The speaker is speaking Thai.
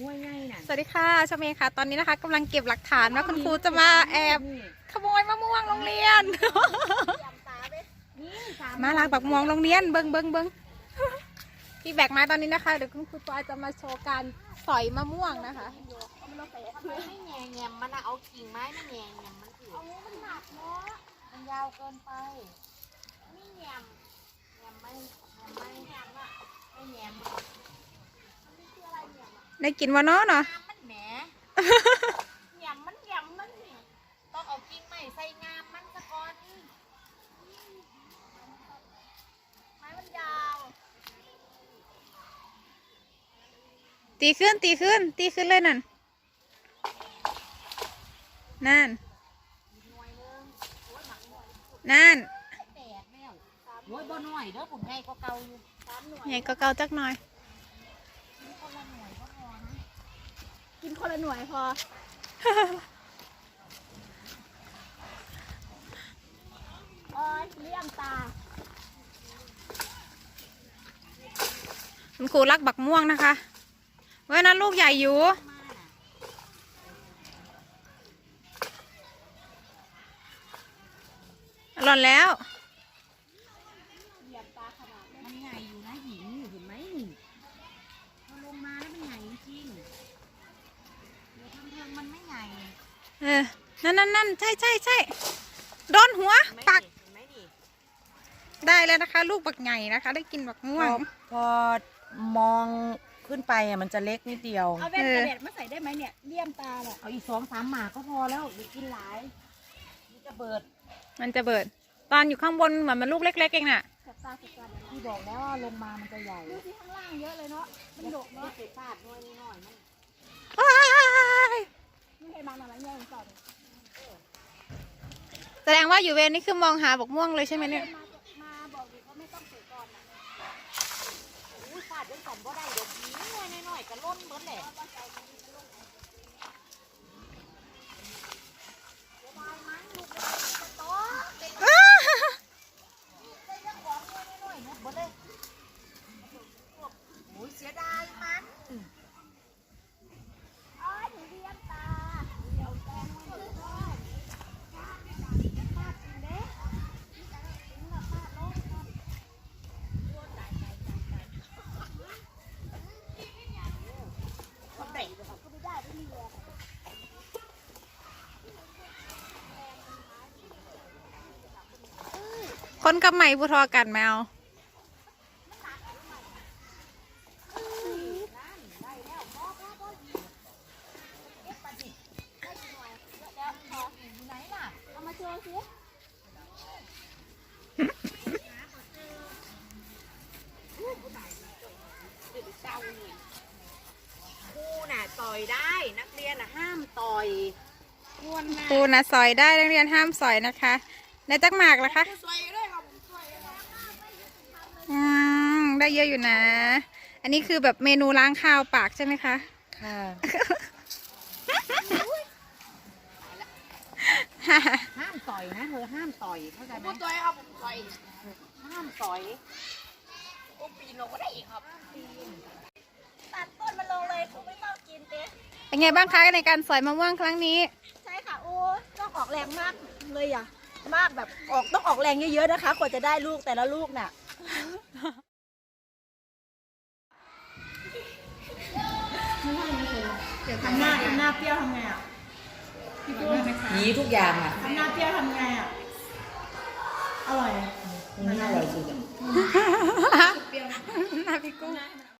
ห้วยง่ายน่ะสวัสดีค่ะชมเมย์ค่ะ ตอนนี้นะคะกำลังเก็บหลักฐานว่าคุณครูจะมาแอบขโมยมะม่วงโรงเรียนนี่สามมาลากบักม่วงโรงเรียนเบิ้งเบิ้งเบิ้งพี่แบกมาตอนนี้นะคะเดี๋ยวคุณครูปอยจะมาโชว์การสอยมะม่วงนะคะไม่แง่แง่มันอะเอากิ่งไม้ไม่แง่แง่มันถือเอามันหนักเนาะมันยาวเกินไปไม่แง่แง่ไม่แง่ไม่แง่อะไม่แง่ ได้กินวะเนาะเนาะน้ำมันแหมแง่มันแง่มันนี่ต้องเอากิ่งไม้ใส่งามมันสะก่อนไม้มันยาวตีขึ้นตีขึ้น ตีขึ้นเลยนั่นนั่นนั่นแตกแล้วโอ้ยบ่หน่อยเด้อผมใหญ่กว่าเก่าอยู่สามหน่วยใหญ่ก็เกาจักหน่อย คนละหน่วยก็พอนะ กินคนละหน่วยพอ โอ้ยเลี่ยมตาคุณครูรักบักม่วงนะคะ เว้ยนั่นลูกใหญ่อยู่ หล่นแล้ว มันใหญ่อยู่นะหินอยู่เห็นไหมนี่พอลงมาแล้วมันใหญ่จริงๆเดี๋ยวทำเทิงมันไม่ใหญ่ เออ นั่นนั่นนั่นใช่ใช่ใช่โดนหัวเห็นไหมปักนี่เห็นไหมนี่ได้แล้วนะคะ ลูกบักใหญ่นะคะ ได้กินบักม่วง พอมองขึ้นไปอะมันจะเล็กนิดเดียว เอาแว่นเออกระเด็ดมาใส่ได้ไหมเนี่ยเลี่ยมตาแหละเอาอีกสองสามหมากก็พอแล้วอย่ากินหลายนี่จะเบิด มันจะเบิด ตอนอยู่ข้างบนเหมือนมันลูกเล็ก ๆ เองน่ะแสบตาแสบตาที่บอกแล้วว่าลงมามันจะใหญ่ดูที่ข้างล่างเยอะเลยเนาะมันดกไม่เนาะเคยพลาดน้อยนิดหน่อยมัน ว้าย ไม่เคยมาหน่อย แสดงว่าอยู่เวรนี่คือมองหาบกม่วงเลยใช่ไหมเนี่ย มาบอกอยู่ว่าไม่ต้องเสียก่อนนะอุ้ยพลาดด้วยสองบ่ได้เดี๋ยวนี้น้อยหน่อยๆก็ล่นเบิดแหละ โอ้ยเสียดายมัน โอ้ยหนูเลี่ยมตาเดี๋ยวแกงมันเลยทอดฟาดกินเด้ถึงละฟาดลงก่อนก็ไม่ได้ไม่มีแรง คนกับไหมบุทอกันแมวไหนล่ะเอามาโชว์สิครูน่ะต่อยได้นักเรียนน่ะห้ามต่อยควนน่ะปูนะสอยได้นักเรียนห้ามสอยนะคะในจักหมากเหรอคะสวยด้วยครับสวย อืมได้เยอะอยู่นะ อันนี้คือแบบเมนูล้างข้าวปากใช่ไหมคะ ค่ะห้ามต่อยนะเธอห้ามต่อยเข้าใจไหมต่อยครับผมต่อยห้ามต่อยโอ้ปีนลงก็ได้อีกครับตัดต้นมันลงเลยคงไม่ต้องกินเต้เป็นไงบ้างคะในการสอยมะม่วงครั้งนี้ ใช่ค่ะโอ้ต้องออกแรงมากเลยอะ มากแบบออกต้องออกแรงเยอะๆนะคะกว่าจะได้ลูกแต่ละลูกน่ะ ทำหน้าทำหน้าเปรี้ยวทำไงอะพี่กุ้งนี้ทุกอย่างอะทำหน้าเปรี้ยวทำไงอะ อร่อยนี่อร่อยสุดหน้าพี่กุ้ง